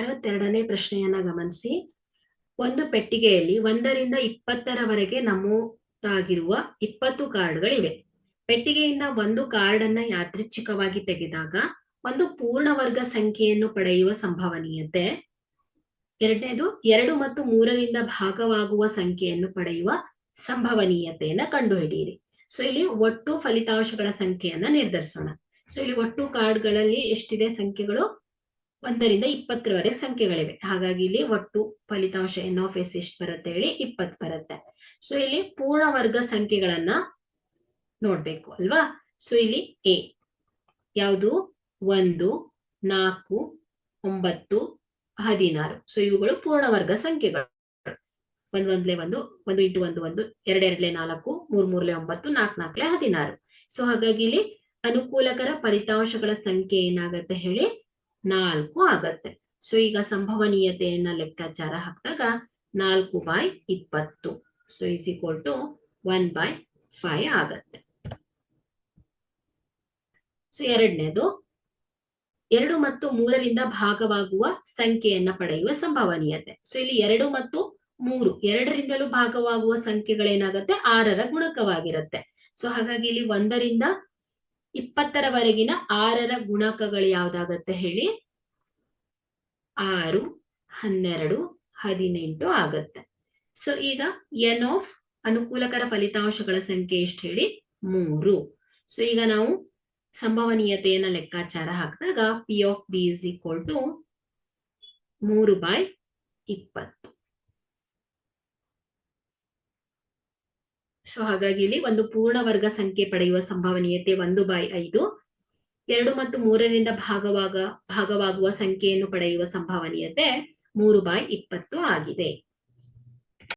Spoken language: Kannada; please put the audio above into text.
ಅರವತ್ತೆರಡನೇ ಪ್ರಶ್ನೆಯನ್ನ ಗಮನಿಸಿ. ಒಂದು ಪೆಟ್ಟಿಗೆಯಲ್ಲಿ ಒಂದರಿಂದ ಇಪ್ಪತ್ತರವರೆಗೆ ನಮೂದಾಗಿರುವ ಇಪ್ಪತ್ತು ಕಾರ್ಡ್ಗಳಿವೆ. ಪೆಟ್ಟಿಗೆಯಿಂದ ಒಂದು ಕಾರ್ಡ್ ಅನ್ನ ಯಾದೃಚ್ಛಿಕವಾಗಿ ತೆಗೆದಾಗ ಒಂದು ಪೂರ್ಣ ವರ್ಗ ಸಂಖ್ಯೆಯನ್ನು ಪಡೆಯುವ ಸಂಭವನೀಯತೆ. ಎರಡನೇದು, ಎರಡು ಮತ್ತು ಮೂರರಿಂದ ಭಾಗವಾಗುವ ಸಂಖ್ಯೆಯನ್ನು ಪಡೆಯುವ ಸಂಭವನೀಯತೆಯನ್ನ ಕಂಡುಹಿಡಿಯಿರಿ. ಸೊ ಇಲ್ಲಿ ಒಟ್ಟು ಫಲಿತಾಂಶಗಳ ಸಂಖ್ಯೆಯನ್ನ ನಿರ್ಧರಿಸೋಣ. ಸೊ ಇಲ್ಲಿ ಒಟ್ಟು ಕಾರ್ಡ್ಗಳಲ್ಲಿ ಎಷ್ಟಿದೆ ಸಂಖ್ಯೆಗಳು? ಒಂದರಿಂದ ಇಪ್ಪತ್ತರವರೆಗೆ ಸಂಖ್ಯೆಗಳಿವೆ. ಹಾಗಾಗಿ ಇಲ್ಲಿ ಒಟ್ಟು ಫಲಿತಾಂಶ ಎನ್ ಆಫ್ ಎಸ್ ಎಷ್ಟು ಬರುತ್ತೆ ಹೇಳಿ ಇಪ್ಪತ್ತು ಬರುತ್ತೆ. ಸೊ ಇಲ್ಲಿ ಪೂರ್ಣ ವರ್ಗ ಸಂಖ್ಯೆಗಳನ್ನ ನೋಡ್ಬೇಕು ಅಲ್ವಾ? ಸೊ ಇಲ್ಲಿ ಎ ಯಾವುದು? ಒಂದು, ನಾಲ್ಕು, ಒಂಬತ್ತು, ಹದಿನಾರು. ಸೊ ಇವುಗಳು ಪೂರ್ಣ ವರ್ಗ ಸಂಖ್ಯೆಗಳು. ಒಂದ್, ಒಂದ್ಲೆ ಒಂದು ಒಂದು ಇಂಟು ಒಂದು ಒಂದು ಎರಡೆರಡ್ಲೆ ನಾಲ್ಕು, ಮೂರ್, ಮೂರ್ಲೆ ಒಂಬತ್ತು, ನಾಲ್ಕು, ನಾಲ್ಕಲೆ ಹದಿನಾರು. ಸೊ ಹಾಗಾಗಿ ಇಲ್ಲಿ ಅನುಕೂಲಕರ ಫಲಿತಾಂಶಗಳ ಸಂಖ್ಯೆ ಏನಾಗತ್ತೆ ಹೇಳಿ? ನಾಲ್ಕು ಆಗತ್ತೆ. ಸೊ, ಈಗ ಸಂಭವನೀಯತೆಯನ್ನ ಲೆಕ್ಕಾಚಾರ ಹಾಕಿದಾಗ ನಾಲ್ಕು ಬೈ ಇಪ್ಪತ್ತು. So is equal to one by five ಆಗತ್ತೆ. ಸೊ ಎರಡನೇದು, ಎರಡು ಮತ್ತು ಮೂರರಿಂದ ಭಾಗವಾಗುವ ಸಂಖ್ಯೆಯನ್ನ ಪಡೆಯುವ ಸಂಭವನೀಯತೆ. ಸೊ ಇಲ್ಲಿ ಎರಡು ಮತ್ತು ಮೂರು, ಎರಡರಿಂದಲೂ ಭಾಗವಾಗುವ ಸಂಖ್ಯೆಗಳೇನಾಗತ್ತೆ? ಆರರ ಗುಣಕವಾಗಿರುತ್ತೆ. ಸೊ ಹಾಗಾಗಿ ಇಲ್ಲಿ ಒಂದರಿಂದ ಇಪ್ಪತ್ತರವರೆಗಿನ ಆರರ ಗುಣಕಗಳು ಯಾವ್ದಾಗತ್ತೆ ಹೇಳಿ? ಆರು, ಹನ್ನೆರಡು, ಹದಿನೆಂಟು ಆಗತ್ತೆ. ಸೊ ಈಗ ಎನ್ ಆಫ್ ಅನುಕೂಲಕರ ಫಲಿತಾಂಶಗಳ ಸಂಖ್ಯೆ ಎಷ್ಟು ಹೇಳಿ? ಮೂರು. ಸೊ ಈಗ ನಾವು ಸಂಭವನೀಯತೆಯನ್ನ ಲೆಕ್ಕಾಚಾರ ಹಾಕಿದಾಗ P of B is equal to ಮೂರು ಬೈ ಇಪ್ಪತ್ತು. ಸೊ ಹಾಗಾಗಿ ಇಲ್ಲಿ ಒಂದು ಪೂರ್ಣ ವರ್ಗ ಸಂಖ್ಯೆ ಪಡೆಯುವ ಸಂಭವನೀಯತೆ ಒಂದು ಬೈ ಐದು. ಎರಡು ಮತ್ತು ಮೂರರಿಂದ ಭಾಗವಾಗ, ಭಾಗವಾಗುವ ಸಂಖ್ಯೆಯನ್ನು ಪಡೆಯುವ ಸಂಭವನೀಯತೆ ಮೂರು ಬೈ ಇಪ್ಪತ್ತು ಆಗಿದೆ.